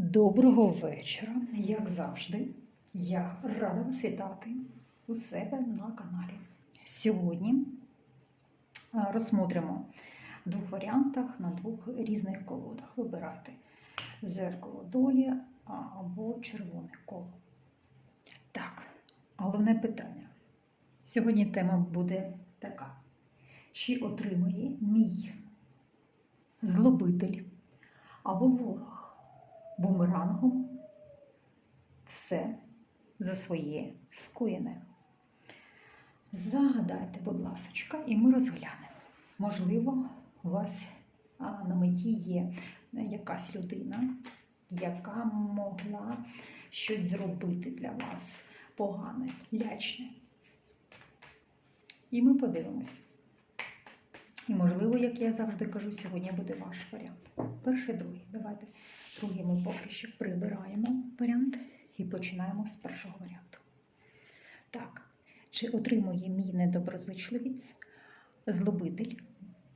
Доброго вечора, як завжди, я рада вас вітати у себе на каналі. Сьогодні розсмотримо в двох варіантах на двох різних колодах. Вибирайте зеркало долі або червоне коло. Так, головне питання. Сьогодні тема буде така: чи отримує мій злобитель або ворог? Бумерангом все за своє скоєне. Загадайте, будь ласка, і ми розглянемо. Можливо, у вас на меті є якась людина, яка могла щось зробити для вас погане, лячне. І ми подивимось. І, можливо, як я завжди кажу, сьогодні буде ваш варіант. Перший, другий. Давайте. Другий ми поки що прибираємо варіант і починаємо з першого варіанту. Так, чи отримує мій недоброзичливець, злобитель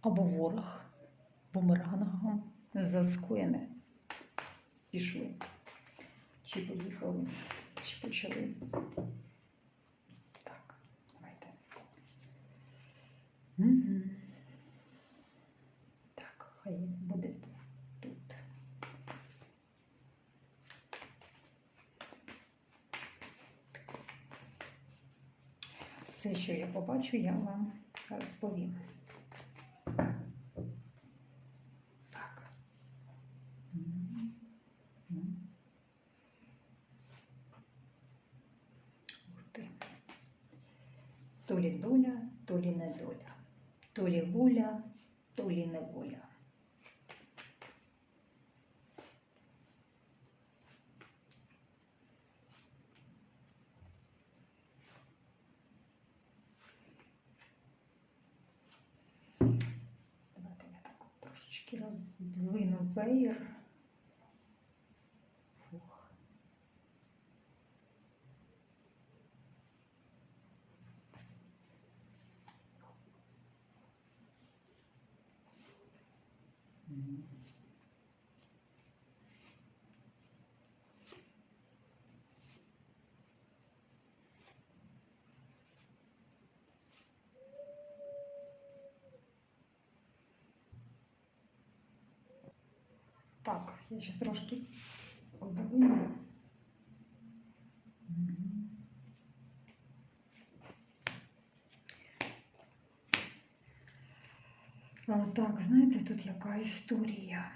або ворог бумерангом за скоєне? Пішли. Чи поїхали, чи почали. Так, давайте. Угу. Так, хай буде тут. Все, що я побачу, я вам розповім. Так, я ще трошки подивлю. А, Так, знаєте, тут яка історія.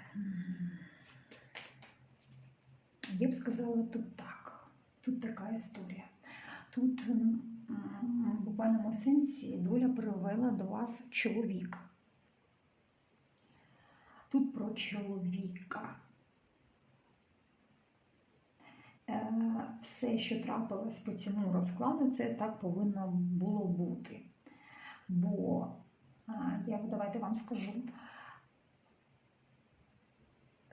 Я б сказала тут так. Тут така історія. Тут в буквальному сенсі доля привела до вас чоловіка. Тут про чоловіка. Е, Все, що трапилось по цьому розкладу, це так повинно було бути. Бо я давайте вам скажу.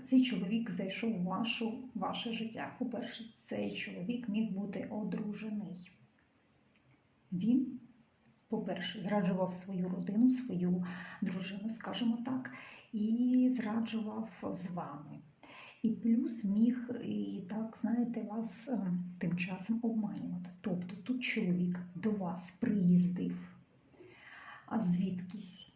Цей чоловік зайшов в вашу, ваше життя. По-перше, цей чоловік міг бути одружений. Він, по-перше, зраджував свою родину, свою дружину, скажімо так, і зраджував з вами. І плюс міг і так, знаєте, вас е, тим часом обманювати. Тобто тут чоловік до вас приїздив, звідкись.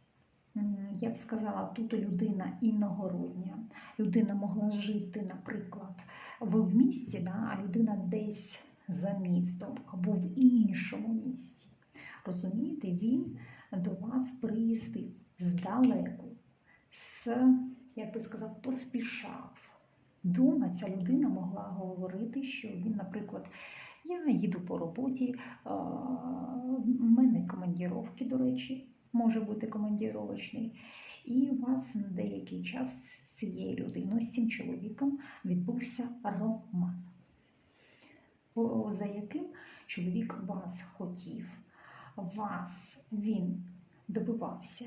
Я б сказала, тут людина іногородня. Людина могла жити, наприклад, ви в місті, да, а людина десь за містом або в іншому місті. Розумієте, він до вас приїздив здалеку, з, як би сказав, поспішав. Дома ця людина могла говорити, що він, наприклад, я їду по роботі, в мене командіровки, до речі, може бути командіровочний, і у вас на деякий час з цією людиною, з цим чоловіком відбувся роман, за яким чоловік вас хотів, вас він добивався.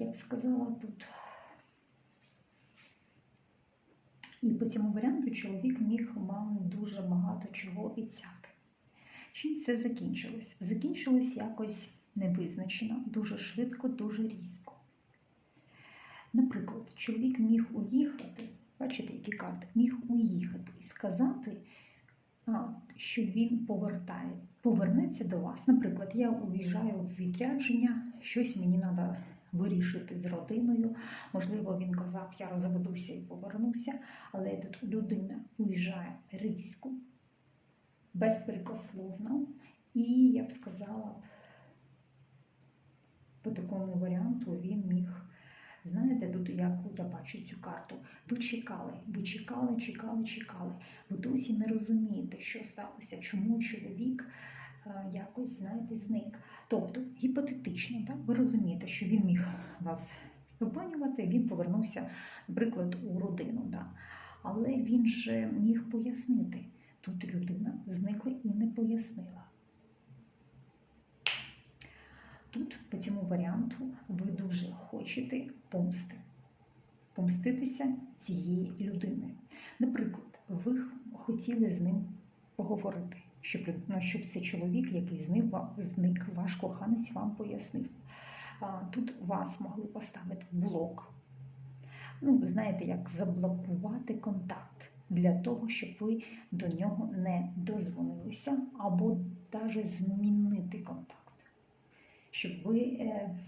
Я б сказала тут. І по цьому варіанту чоловік міг вам дуже багато чого обіцяти. Чим все закінчилось? Закінчилось якось невизначено, дуже швидко, дуже різко. Наприклад, чоловік міг уїхати бачите, які карти, міг уїхати і сказати, що він повертає, повернеться до вас. Наприклад, я уїжджаю в відрядження, щось мені треба вирішити з родиною. Можливо, він казав, я розведуся і повернуся, але тут людина уїжджає різко, безпрекословно, і я б сказала, по такому варіанту він міг. Знаєте, тут як я бачу цю карту, ви чекали, ви чекали, чекали, чекали. Ви досі не розумієте, що сталося, чому чоловік якось, знаєте, зник. Тобто, гіпотетично, так, ви розумієте, що він міг вас обманювати, він повернувся, наприклад, у родину. Да. Але він же міг пояснити. Тут людина зникла і не пояснила. Тут, по цьому варіанту, ви дуже хочете помсти, помститися цієї людини. Наприклад, ви хотіли з ним поговорити, щоб, ну, щоб цей чоловік, який зник, ваш коханець вам пояснив. Тут вас могли поставити в блок. Ну, знаєте, як заблокувати контакт для того, щоб ви до нього не дозвонилися, або навіть змінити контакт щоб ви, е,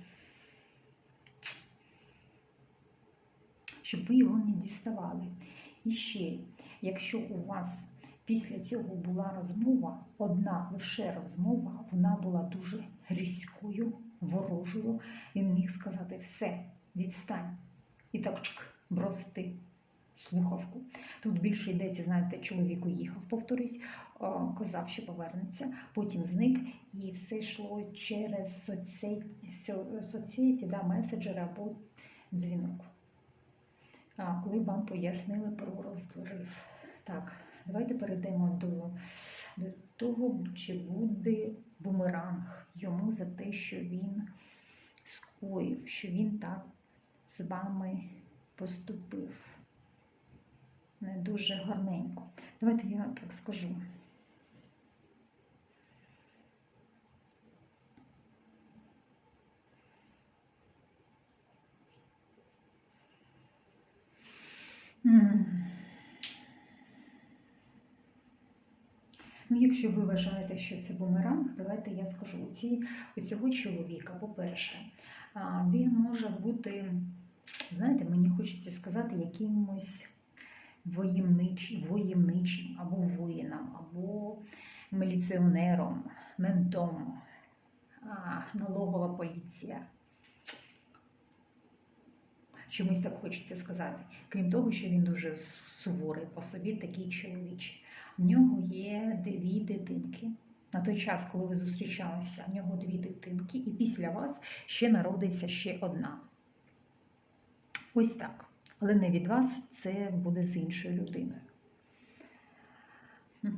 щоб ви його не діставали. І ще, якщо у вас після цього була розмова, одна лише розмова, вона була дуже різкою, ворожою, він міг сказати все, відстань. І так чк, бросити слухавку. Тут більше йдеться, знаєте, чоловік уїхав, повторюсь, казав, що повернеться, потім зник, і все йшло через соцсеті, да, меседжери або дзвінок. Коли вам пояснили про розрив. Так, давайте перейдемо до, до того, чи буде бумеранг йому за те, що він скоїв, що він так з вами поступив. Не дуже гарненько. Давайте я так скажу. М. Ну, якщо ви вважаєте, що це бумеранг, давайте я скажу. У ці, у цього чоловіка, по-перше, він може бути, знаєте, мені хочеться сказати, якимось воємнич, воємничим, або воїном, або міліціонером, ментом, налогова поліція. Чомусь так хочеться сказати. Крім того, що він дуже суворий по собі, такий чоловічий. В нього є дві дитинки. На той час, коли ви зустрічалися, в нього дві дитинки, і після вас ще народиться ще одна. Ось так. Але не від вас, це буде з іншою людиною.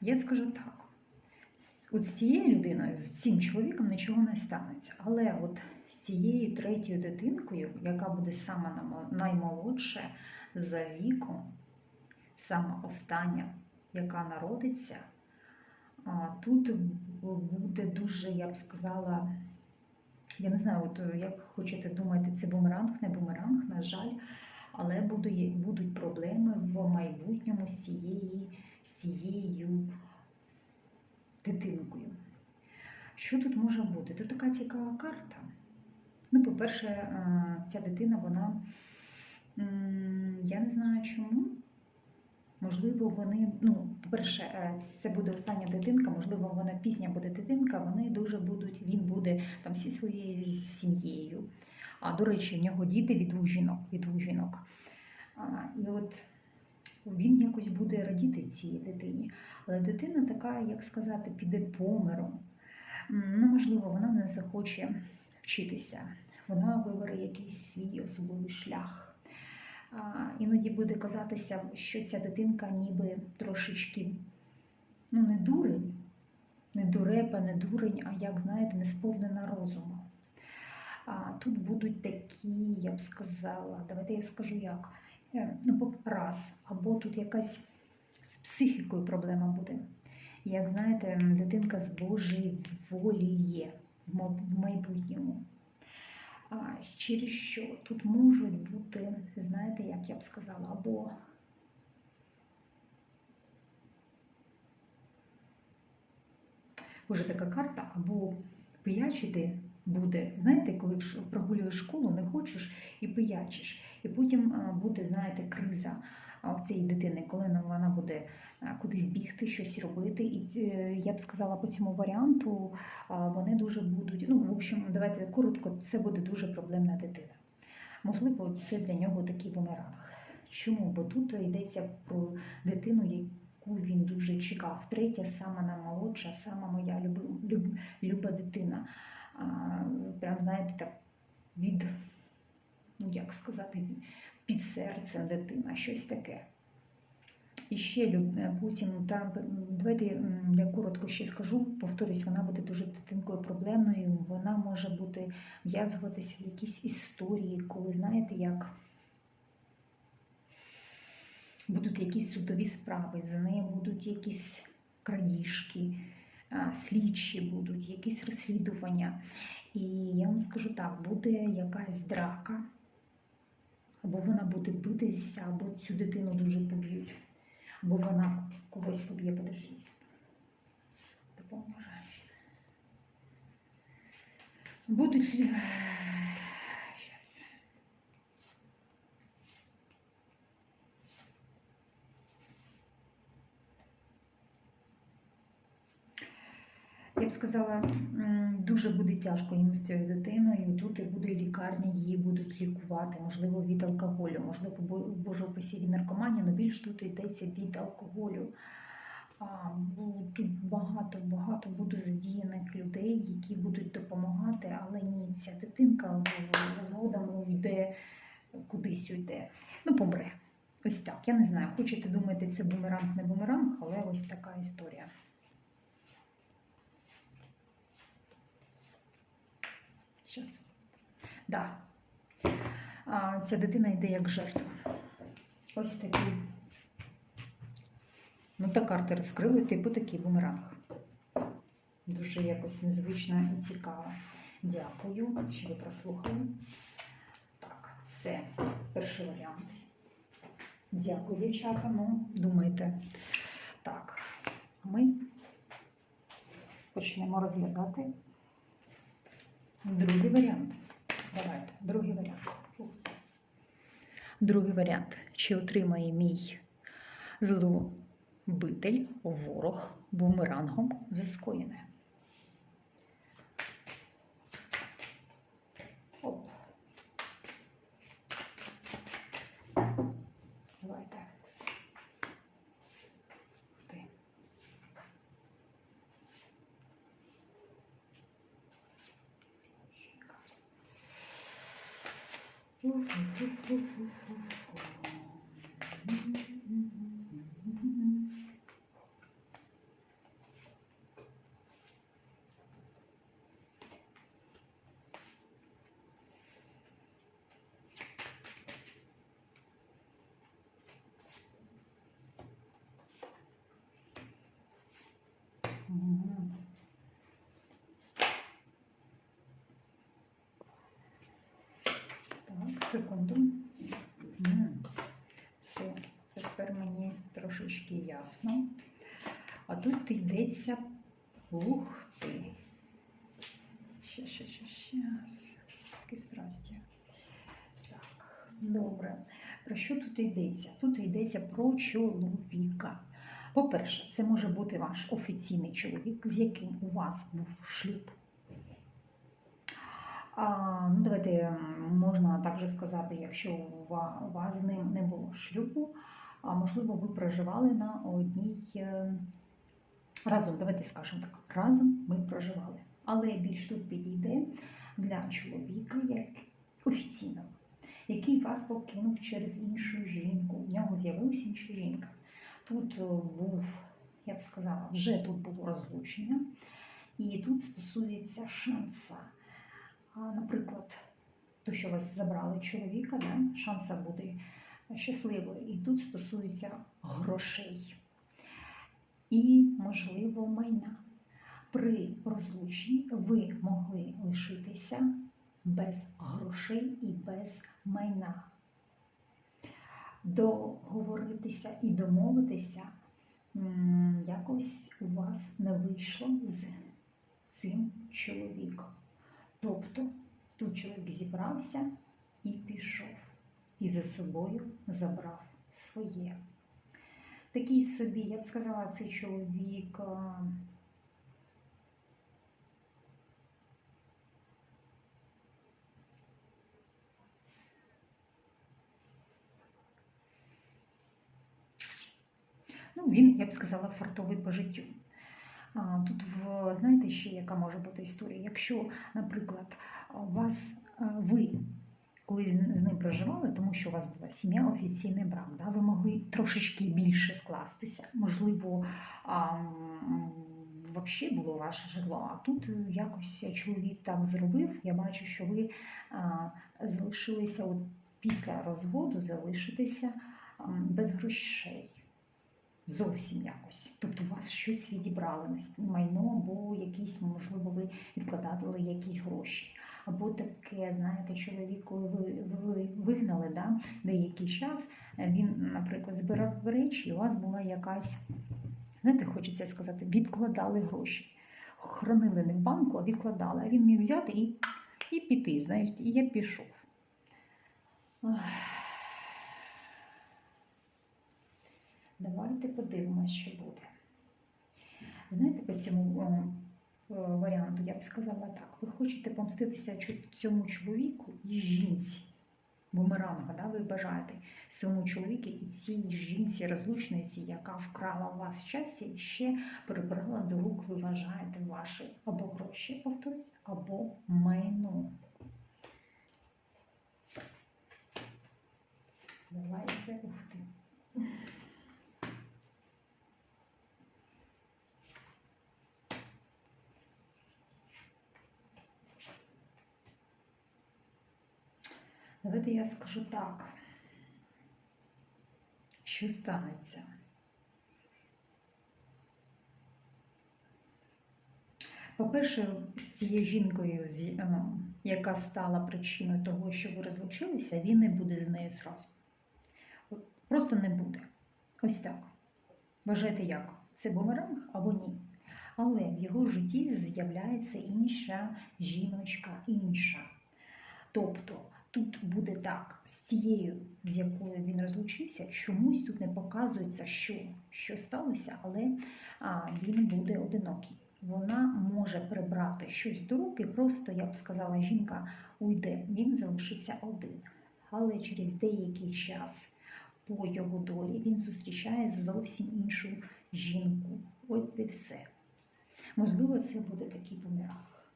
Я скажу так. От з цією людиною, з цим чоловіком нічого не станеться. Але от цією третьою дитинкою, яка буде сама наймолодша за віком, сама остання, яка народиться, тут буде дуже, я б сказала, я не знаю, от як хочете думаєте, це бумеранг, не бумеранг, на жаль, але будуть проблеми в майбутньому з цією, з цією дитинкою. Що тут може бути? Тут така цікава карта. Ну, по-перше, е, ця дитина, вона, я не знаю чому. Можливо, вони, ну, по-перше, е, це буде остання дитинка, можливо, вона пісня буде дитинка, вони дуже будуть, він буде там всі своєю сім'єю. А до речі, в нього діти від двох жінок, від двох жінок. А, і от він якось буде радіти цій дитині. Але дитина така, як сказати, піде помиром. Ну, можливо, вона не захоче вчитися. Вона вибере якийсь свій особливий шлях. Іноді буде казатися, що ця дитинка ніби трошечки ну, не дурень, не дурепа, не дурень, а як знаєте, не сповнена розуму. А, Тут будуть такі, я б сказала, давайте я скажу як. Е, Ну, раз, або тут якась з психікою проблема буде. Як знаєте, дитинка з Божої волі є в майбутньому. через що тут можуть бути, знаєте, як я б сказала, або Боже, така карта, або пиячити буде. Знаєте, коли прогулюєш школу, не хочеш і пиячиш. І потім буде, знаєте, криза в цієї дитини, коли вона- буде кудись бігти, щось робити. І е, я б сказала по цьому варіанту, вони дуже будуть. Ну, в общем, давайте коротко, це буде дуже проблемна дитина. Можливо, це для нього такий бумеранг. Чому? Бо тут йдеться про дитину, яку він дуже чекав. Третя, сама наймолодша, сама моя люби- люб- люба дитина. А, Прям, знаєте, так від, ну як сказати, під серцем дитина, щось таке. І ще е, потім там давайте я коротко ще скажу, повторюсь, вона буде дуже дитинкою проблемною. Вона може бути в'язуватися в якісь історії, коли знаєте, як будуть якісь судові справи, за нею будуть якісь крадіжки, слідчі будуть, якісь розслідування. І я вам скажу так, буде якась драка, або вона буде битися, або цю дитину дуже поб'ють, або вона когось поб'є, подожди. Допоможе. Будуть. лі- Щас. Я б сказала, дуже буде тяжко їм з цією дитиною. Тут і буде лікарня, її будуть лікувати, можливо, від алкоголю, можливо, бо- боже упасі від наркоманії, але більш тут йдеться від алкоголю. Тут багато багато буде задіяних людей, які будуть допомагати, але ні, ця дитинка згодом йде кудись йде. Ну, помре. Ось так. Я не знаю, хочете думати, це бумеранг, не бумеранг, але ось така історія. Щас. Да. А, ця дитина йде як жертва. Ось такий. Ну, та карти розкрили, типу такий бумеранг. Дуже якось незвично і цікаво. Дякую, що ви прослухали. Так, це перший варіант. Дякую, дівчата. Ну, думайте. Так, ми почнемо розглядати другий варіант. Давайте, другий варіант. Другий варіант. Чи отримає мій злобитель, ворог бумерангом за скоєне? Оп. Давайте. Ух ти. Мгм. Так, секунду. Все, тепер мені трошечки ясно. А тут йдеться ух ти. Ще, ще, ще, щас. Такі страсті. Так, добре. Про що тут йдеться? Тут йдеться про чоловіка. По-перше, це може бути ваш офіційний чоловік, з яким у вас був шлюб. Ну, давайте можна також сказати, якщо у вас з ним не було шлюбу, а можливо, ви проживали на одній е, разом. Давайте скажемо так, разом ми проживали. Але більш тут підійде для чоловіка як офіційного, який вас покинув через іншу жінку. В нього з'явилася інша жінка. Тут е, був, я б сказала, вже тут було розлучення, і тут стосується шанса. Наприклад, то, що вас забрали чоловіка, да, шанса бути щасливою. І тут стосується грошей і, можливо, майна. При розлученні ви могли лишитися без грошей і без майна. Договоритися і домовитися якось у вас не вийшло з цим чоловіком. Тобто тут чоловік зібрався і пішов, і за собою забрав своє. Такий собі, я б сказала, цей чоловік. Ну, він, я б сказала, фартовий по життю. Тут, в, знаєте, ще яка може бути історія? Якщо, наприклад, вас ви, коли з ним проживали, тому що у вас була сім'я, офіційний брак, да, ви могли трошечки більше вкластися. Можливо, взагалі було ваше житло. А тут якось чоловік так зробив. Я бачу, що ви залишилися от після розводу, залишитеся ам, без грошей. Зовсім якось. Тобто у вас щось відібрали на майно, або якісь, можливо, ви відкладали якісь гроші. Або таке, знаєте, чоловік, коли ви, ви вигнали да, деякий час, він, наприклад, збирав речі, і у вас була якась, знаєте, хочеться сказати, відкладали гроші. Хранили не в банку, а відкладали. А він міг взяти і, і піти, знаєте, і я пішов. Ах. Давайте подивимось, що буде. Знаєте, по цьому е, е, варіанту я б сказала так: ви хочете помститися цьому чоловіку і жінці. Бумеранга, да, ви бажаєте своєму чоловіку і цій жінці розлучниці, яка вкрала у вас щастя і ще прибрала до рук, ви вважаєте ваші або гроші, повторюсь, або майно. Давайте, ух ти. Давайте я скажу так. Що станеться? По-перше, з цією жінкою, е, яка стала причиною того, що ви розлучилися, він не буде з нею зразу. Просто не буде. Ось так. Вважаєте як? Це бумеранг або ні? Але в його житті з'являється інша жіночка, інша. Тобто тут буде так, з тією, з якою він розлучився, чомусь тут не показується, що, що сталося, але а, він буде одинокий. Вона може прибрати щось до руки, просто, я б сказала, жінка уйде, він залишиться один. Але через деякий час по його долі він зустрічає зовсім іншу жінку. От і все. Можливо, це буде такий помірах.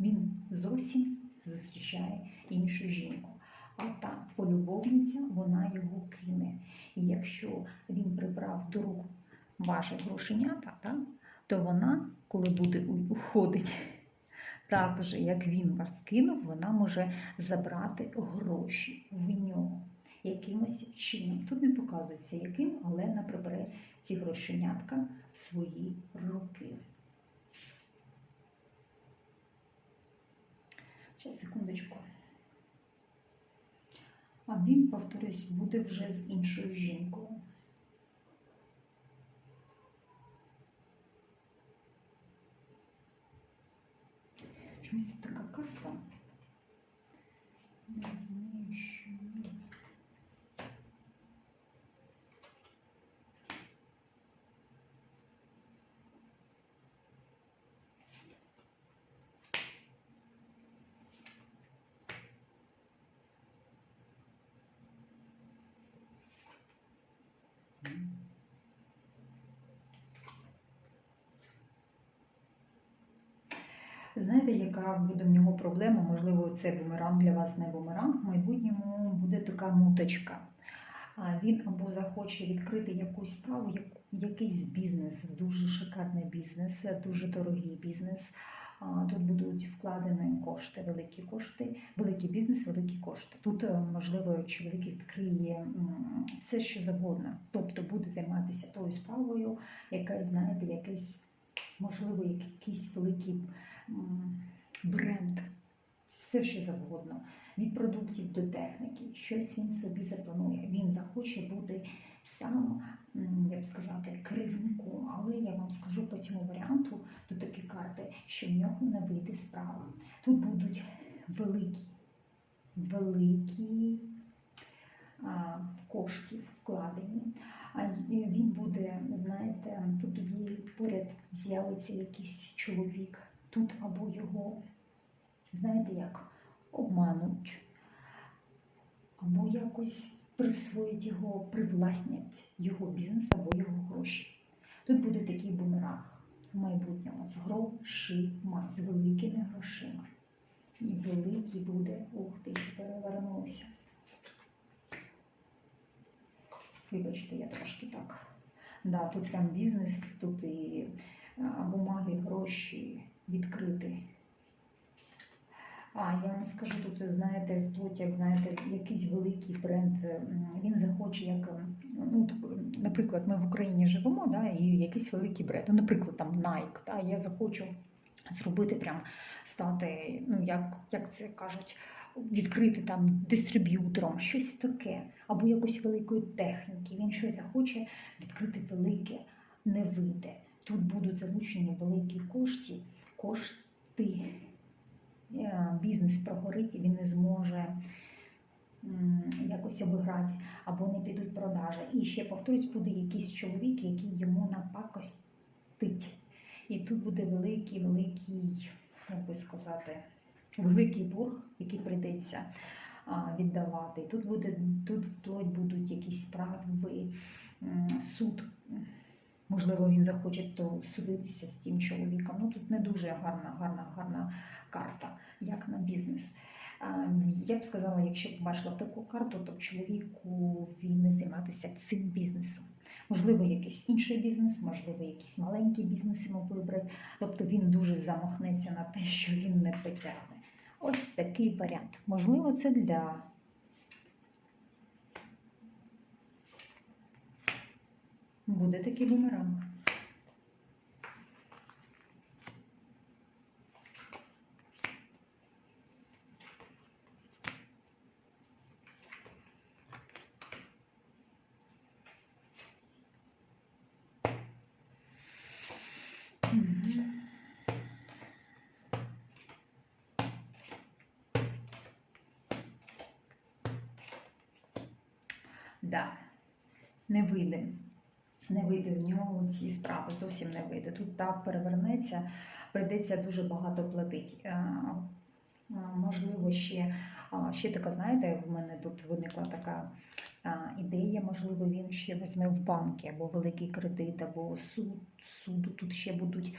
Він зовсім зустрічає іншу жінку. А та полюбовниця вона його кине. І якщо він прибрав до рук ваші грошенята, так, то вона, коли буде уходить, так же, як він вас кинув, вона може забрати гроші в нього якимось чином. Тут не показується яким, але вона ці грошенятка в свої руки. Ще секундочку. А він, повторюсь, буде вже з іншою жінкою. Чомусь це така карта. Не знаю, що. Знаєте, яка буде в нього проблема? Можливо, це бумеранг для вас не бумеранг. В майбутньому буде така муточка. Він або захоче відкрити якусь справу, як- якийсь бізнес, дуже шикарний бізнес, дуже дорогий бізнес. Тут будуть вкладені кошти, великі кошти, великий бізнес, великі кошти. Тут, е, можливо, чоловік відкриє все, що завгодно. Тобто буде займатися тою справою, яка, знаєте, якийсь, можливо, якийсь великий бренд все що завгодно. Від продуктів до техніки, щось він собі запланує. Він захоче бути сам, я б сказати, керівником. Але я вам скажу по цьому варіанту, тут такі карти, що в нього не вийде справа. Тут будуть великі, великі а, коштів вкладені. А він буде, знаєте, тут є поряд з'явиться якийсь чоловік, тут або його, знаєте як, обмануть, або якось присвоїть його, привласнять його бізнес або його гроші. Тут буде такий бумеранг в майбутньому з грошима, з великими грошима. І великий буде, ух ти, перевернувся. Вибачте, я трошки так. Да, тут прям бізнес, тут і бумаги, гроші відкриті. А я вам скажу, тут, знаєте, вплоть, як знаєте, якийсь великий бренд, він захоче, як, ну, наприклад, ми в Україні живемо, да, і якийсь великий бренд, ну, наприклад, там Nike, да, я захочу зробити прям стати, ну, як, як це кажуть, відкрити там дистриб'ютором, щось таке, або якоїсь великої техніки. Він щось захоче відкрити велике, не вийде. Тут будуть залучені великі кошти, кошти. Е, Бізнес прогорить, і він не зможе якось обіграти, або не підуть продажі. І ще повторюсь, буде якийсь чоловік, який йому напакостить. І тут буде великий, великий, як би сказати, великий борг, який прийдеться віддавати. Тут буде тут вплоть будуть якісь справи, суд. Можливо, він захоче то судитися з цим чоловіком. Ну тут не дуже гарна, гарна, гарна карта, як на бізнес. Я б сказала, якщо б бачила таку карту, то б чоловіку він не займатися цим бізнесом. Можливо, якийсь інший бізнес, можливо, якийсь маленький бізнес йому вибрати. Тобто він дуже замахнеться на те, що він не потягне. Ось такий варіант. Можливо, це для буде такий бумеранг. Да, не вийде. Не вийде в нього ці справи, зовсім не вийде. Тут так перевернеться, прийдеться дуже багато платити. Е, е, Можливо, ще, ще така, знаєте, в мене тут виникла така ідея, можливо, він ще візьме в банки або великий кредит, або суд, суду. Тут ще будуть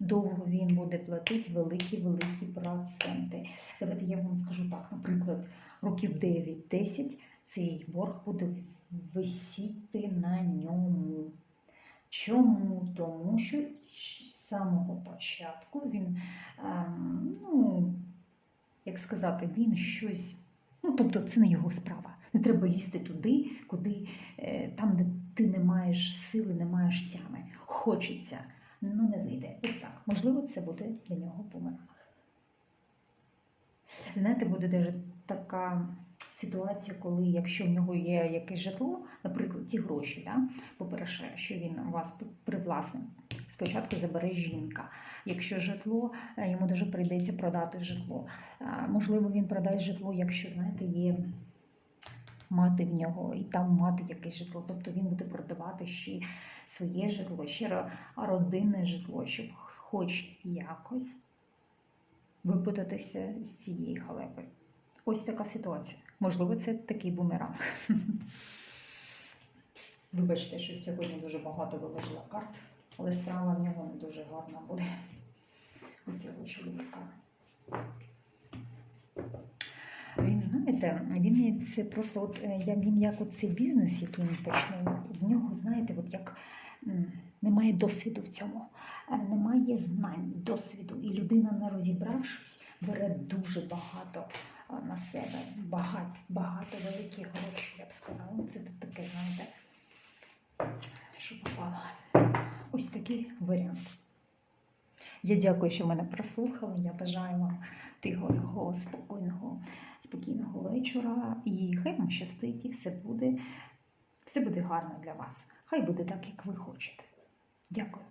довго він буде платити великі-великі проценти. Давайте я вам скажу так, наприклад, років 9-10 цей борг буде висіти на ньому. Чому? Тому що з самого початку він, ем, ну, як сказати, він щось, ну, тобто це не його справа. Не треба лізти туди, куди е, там, де ти не маєш сили, не маєш тями. Хочеться, ну не вийде. Ось так. Можливо, це буде для нього помилок. Знаєте, буде даже така ситуація, коли якщо в нього є якесь житло, наприклад, ті гроші, да, по-перше, що він у вас привласнив, спочатку забере жінка. Якщо житло, е, йому дуже прийдеться продати житло. Можливо, він продасть житло, якщо, знаєте, є мати в нього, і там мати якесь житло. Тобто він буде продавати ще своє житло, ще родинне житло, щоб хоч якось випутатися з цієї халепи. Ось така ситуація. Можливо, це такий бумеранг. Вибачте, що сьогодні дуже багато виложила карт, але справа в нього не дуже гарна буде у цього чоловіка. Він, знаєте, він це просто от е, я він як оцей бізнес, який він почне, в нього, знаєте, от як немає досвіду в цьому, е, немає знань, досвіду, і людина, не розібравшись, бере дуже багато на себе, багато, багато великих грошей, я б сказала. Ну, це тут таке, знаєте, що попало. Ось такий варіант. Я дякую, що мене прослухали. Я бажаю вам тихого, спокійного, спокійного вечора. І хай вам щастить, і все буде, все буде гарно для вас. Хай буде так, як ви хочете. Дякую.